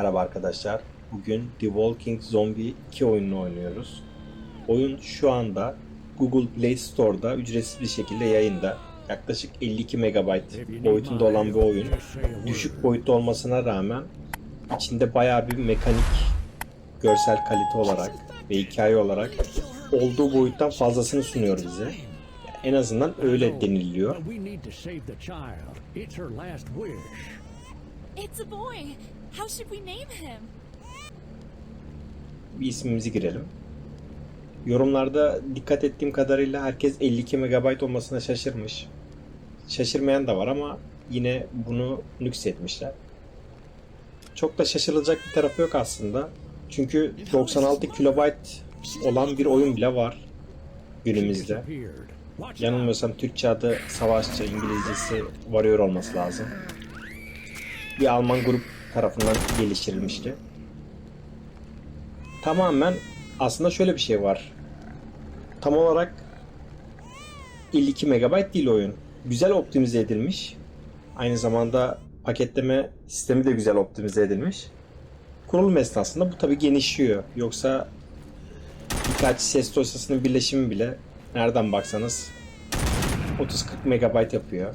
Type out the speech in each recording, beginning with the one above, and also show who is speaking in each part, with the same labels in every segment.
Speaker 1: Merhaba arkadaşlar. Bugün The Walking Zombie 2 oyununu oynuyoruz. Oyun şu anda Google Play Store'da ücretsiz bir şekilde yayında. Yaklaşık 52 MB boyutunda olan bir oyun. Düşük boyutta olmasına rağmen içinde bayağı bir mekanik, görsel kalite olarak ve hikaye olarak olduğu boyuttan fazlasını sunuyor bize. En azından öyle deniliyor.
Speaker 2: It's
Speaker 3: a boy. How should we name him?
Speaker 1: bir ismimizi girelim. Yorumlarda dikkat ettiğim kadarıyla herkes 52 MB olmasına şaşırmış. Şaşırmayan da var ama yine bunu nüksetmişler. Çok da şaşırılacak bir tarafı yok aslında. Çünkü 96 KB olan bir oyun bile var günümüzde. Yanılmıyorsam Türkçe adı Savaşçı, İngilizcesi Warrior olması lazım. Bir Alman grup tarafından geliştirilmişti. Tamamen aslında şöyle bir şey var. Tam olarak 52 MB değil oyun. Güzel optimize edilmiş. Aynı zamanda paketleme sistemi de güzel optimize edilmiş. Kurulum esnasında bu tabi genişliyor. Yoksa birkaç ses dosyasının birleşimi bile nereden baksanız 30-40 MB yapıyor.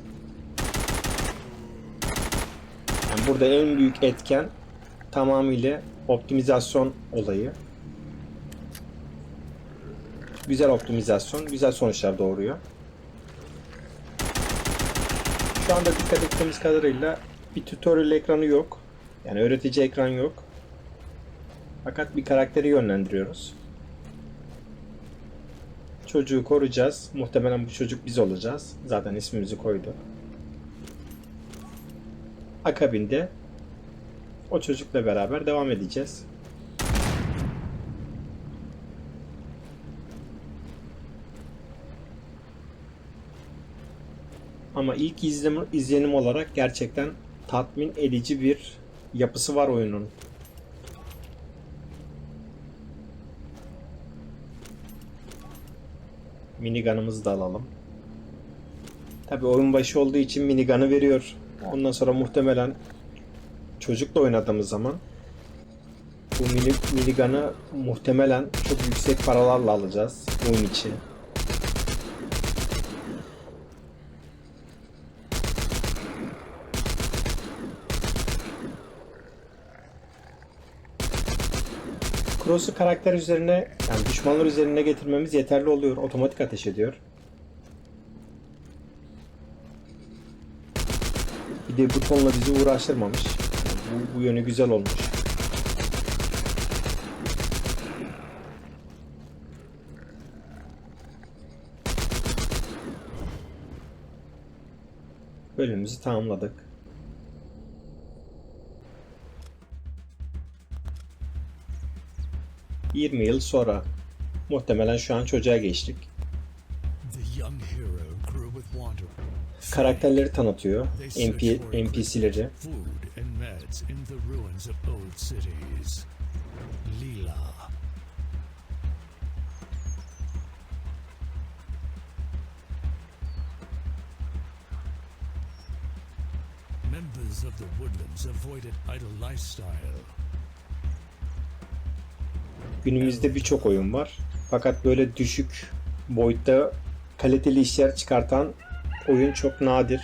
Speaker 1: Yani burada en büyük etken tamamıyla optimizasyon olayı. Güzel optimizasyon, güzel sonuçlar doğuruyor. Şu anda dikkat ettiğimiz kadarıyla bir tutorial ekranı yok. Yani öğretici ekran yok. Fakat bir karakteri yönlendiriyoruz. Çocuğu koruyacağız. Muhtemelen bu çocuk biz olacağız. Zaten ismimizi koydu. Akabinde o çocukla beraber devam edeceğiz. Ama ilk izlenim, izlenim olarak gerçekten tatmin edici bir yapısı var oyunun. Minigun'ımızı da alalım. Tabi oyun başı olduğu için minigun'ı veriyor. Ondan sonra muhtemelen çocukla oynadığımız zaman bu mini, minigun'ı muhtemelen çok yüksek paralarla alacağız oyun içi. Cross'u karakter üzerine, yani düşmanlar üzerine getirmemiz yeterli oluyor. Otomatik ateş ediyor. Bir de butonla bizi uğraştırmamış. Bu, bu yönü güzel olmuş. Bölümümüzü tamamladık. ...20 yıl sonra... ...muhtemelen şu an çocuğa geçtik. Karakterleri tanıtıyor. MP, NPC'leri.
Speaker 4: Members of the woodlands avoided idle lifestyle.
Speaker 1: Günümüzde birçok oyun var. Fakat böyle düşük boyutta kaliteli işler çıkartan oyun çok nadir.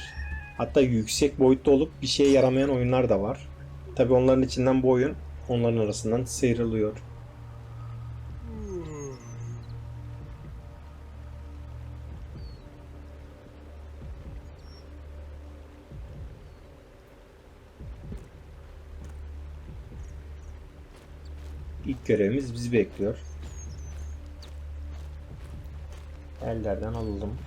Speaker 1: Hatta yüksek boyutta olup bir şeye yaramayan oyunlar da var. Tabi onların içinden bu oyun onların arasından sıyrılıyor. İlk görevimiz bizi bekliyor. Ellerden alalım.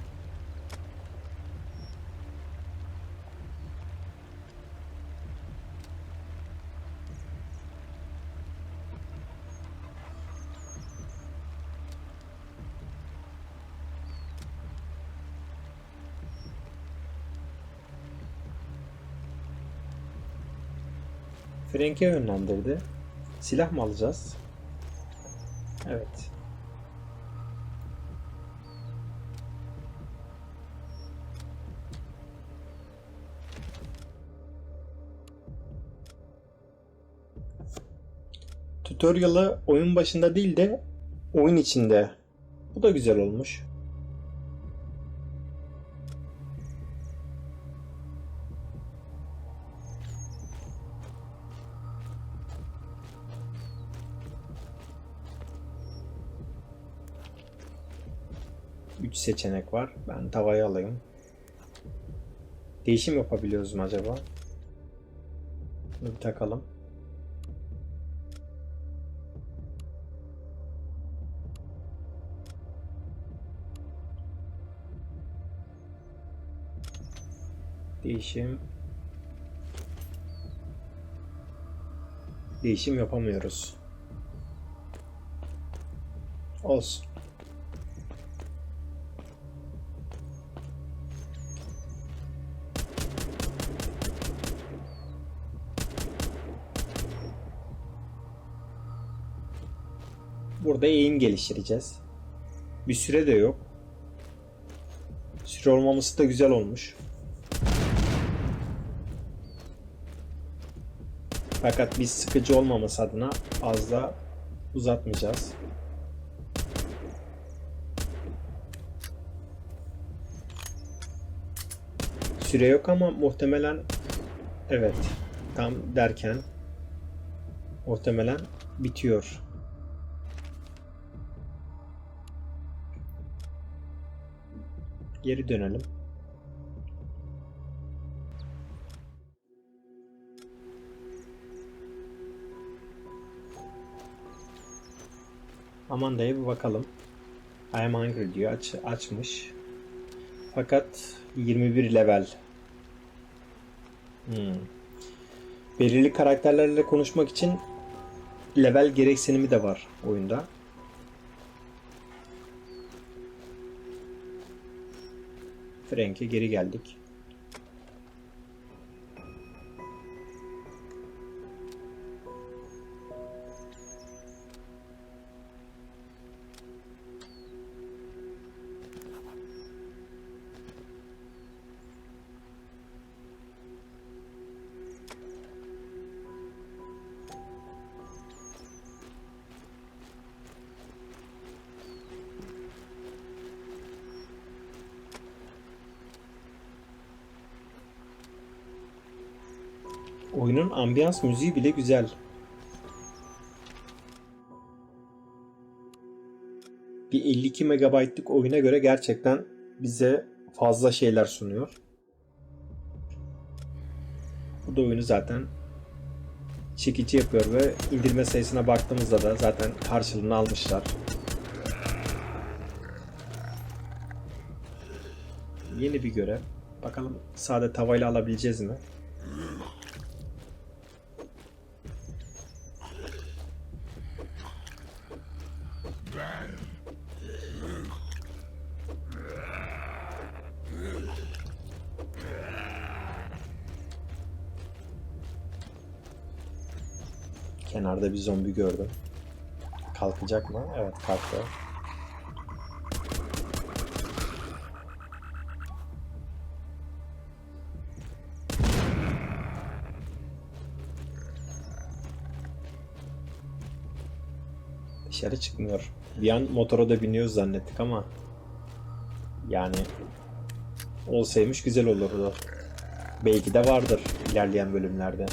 Speaker 1: Frank'e yönlendirdi. Silah mı alacağız? Evet. tutorial'ı oyun başında değil de oyun içinde. Bu da güzel olmuş. Üç seçenek var. Ben tavayı alayım. Değişim yapabiliyoruz mu acaba? Bir takalım. Değişim. Değişim yapamıyoruz. Olsun. Burada eğim geliştireceğiz. Bir süre de yok. Süre olmaması da güzel olmuş. Fakat biz sıkıcı olmaması adına az da uzatmayacağız. Süre yok ama muhtemelen evet tam derken muhtemelen bitiyor. Geri dönelim. Amanda'ya bir bakalım. I am hungry diyor. Aç, açmış. Fakat 21 level. Hmm. Belirli karakterlerle konuşmak için level gereksinimi de var oyunda. Frank'e geri geldik. Oyunun ambiyans müziği bile güzel. Bir 52 megabaytlık oyuna göre gerçekten bize fazla şeyler sunuyor. Bu da oyunu zaten çekici yapıyor ve indirme sayısına baktığımızda da zaten karşılığını almışlar. Yeni bir görev. Bakalım sade tavayla alabileceğiz mi? Bir zombi gördüm. Kalkacak mı? Evet kalktı. Dışarı çıkmıyor. Bir an motora da biniyoruz zannettik ama yani olsaymış güzel olurdu. Belki de vardır ilerleyen bölümlerde.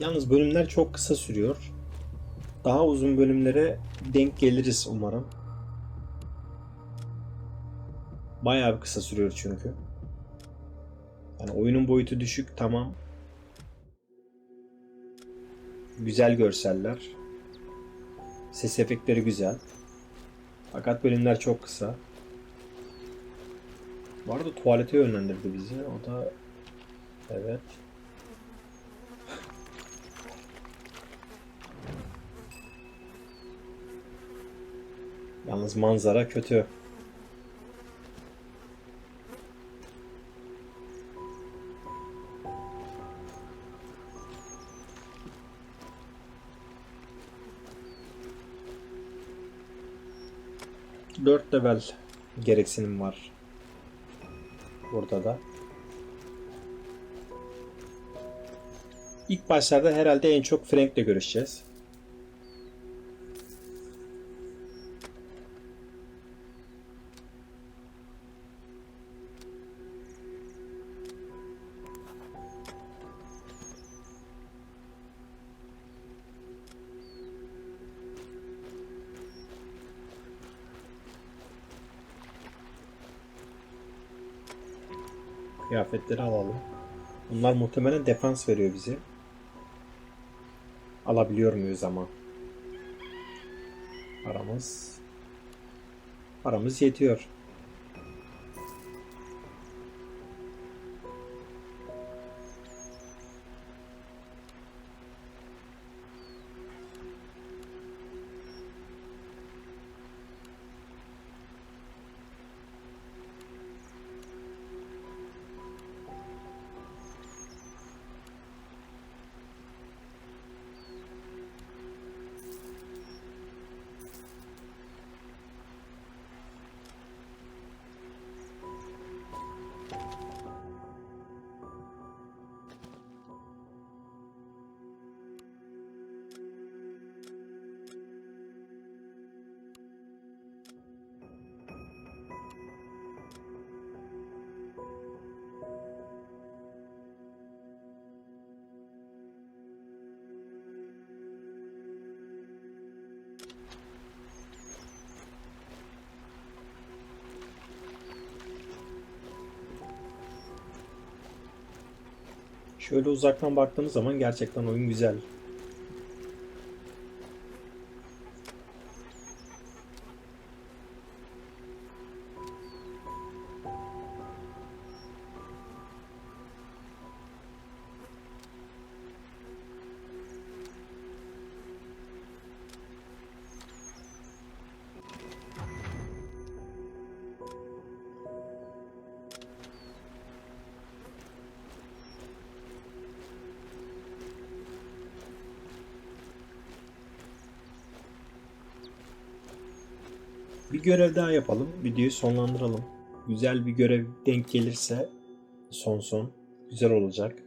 Speaker 1: Yalnız bölümler çok kısa sürüyor. Daha uzun bölümlere denk geliriz umarım. Bayağı bir kısa sürüyor çünkü. Yani oyunun boyutu düşük tamam. Güzel görseller. Ses efektleri güzel. Fakat bölümler çok kısa. Bu arada tuvalete yönlendirdi bizi. O da evet. Yalnız manzara kötü. Dört level gereksinim var. Burada da. İlk başlarda herhalde en çok Frank'le görüşeceğiz. Kıyafetleri alalım. Bunlar muhtemelen defans veriyor bize. Alabiliyor muyuz ama? Paramız paramız yetiyor. Şöyle uzaktan baktığımız zaman gerçekten oyun güzel. Bir görev daha yapalım. Videoyu sonlandıralım. Güzel bir görev denk gelirse son son güzel olacak.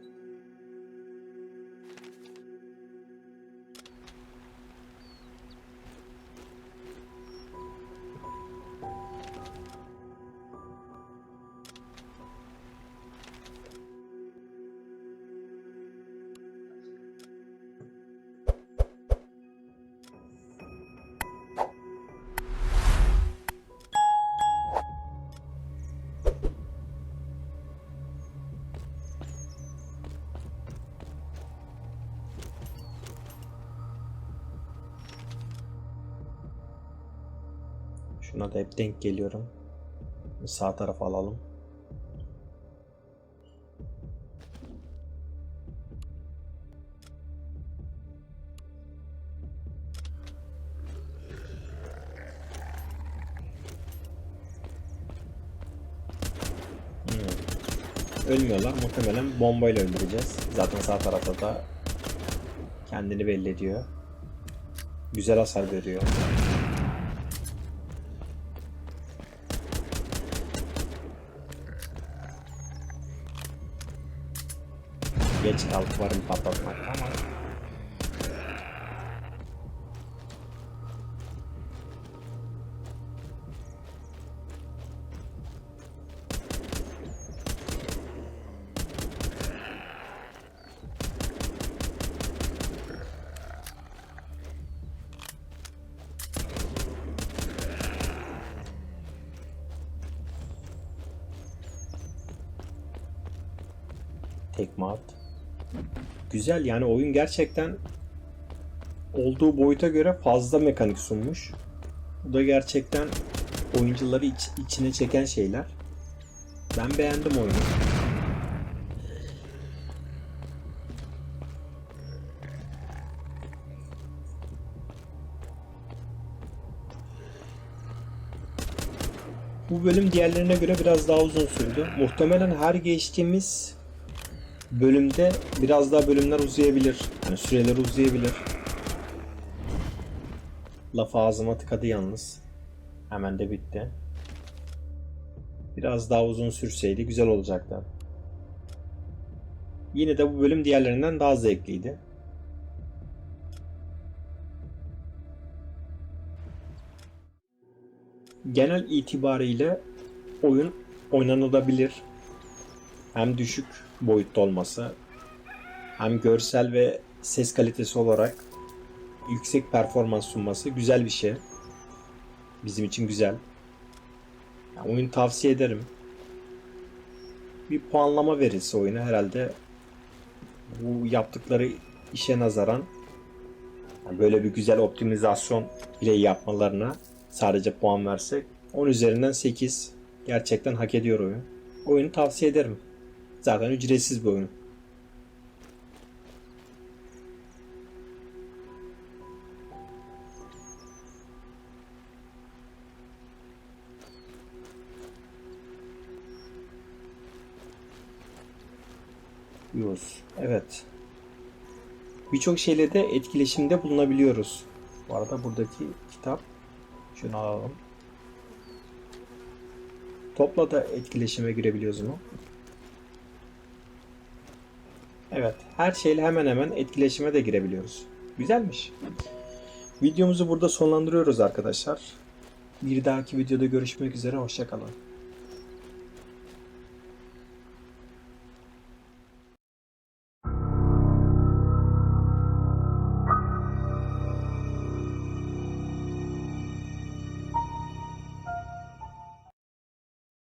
Speaker 1: Şuna da hep denk geliyorum. Sağ tarafa alalım. Hmm. Ölmüyorlar. Muhtemelen bombayla öldüreceğiz. Zaten sağ tarafta da kendini belli ediyor. Güzel hasar veriyor. Geç kaldık varım patlatmak ama tekme at. Güzel yani oyun gerçekten olduğu boyuta göre fazla mekanik sunmuş. Bu da gerçekten oyuncuları iç- içine çeken şeyler. Ben beğendim oyunu. Bu bölüm diğerlerine göre biraz daha uzun sürdü. Muhtemelen her geçtiğimiz bölümde biraz daha bölümler uzayabilir. Yani süreler uzayabilir. Laf ağzıma tıkadı yalnız. Hemen de bitti. Biraz daha uzun sürseydi güzel olacaktı. Yine de bu bölüm diğerlerinden daha zevkliydi. Genel itibariyle oyun oynanılabilir. Hem düşük boyutta olması hem görsel ve ses kalitesi olarak yüksek performans sunması güzel bir şey. Bizim için güzel. Yani oyun tavsiye ederim. Bir puanlama verilse oyuna herhalde bu yaptıkları işe nazaran yani böyle bir güzel optimizasyon bile yapmalarına sadece puan versek 10 üzerinden 8 gerçekten hak ediyor oyun. Oyunu tavsiye ederim. Zaten ücretsiz bir oyun. Yunus. Evet. Birçok şeyle de etkileşimde bulunabiliyoruz. Bu arada buradaki kitap şunu alalım. Topla da etkileşime girebiliyoruz mu? Evet. Her şeyle hemen hemen etkileşime de girebiliyoruz. Güzelmiş. Videomuzu burada sonlandırıyoruz arkadaşlar. Bir dahaki videoda görüşmek üzere. Hoşçakalın.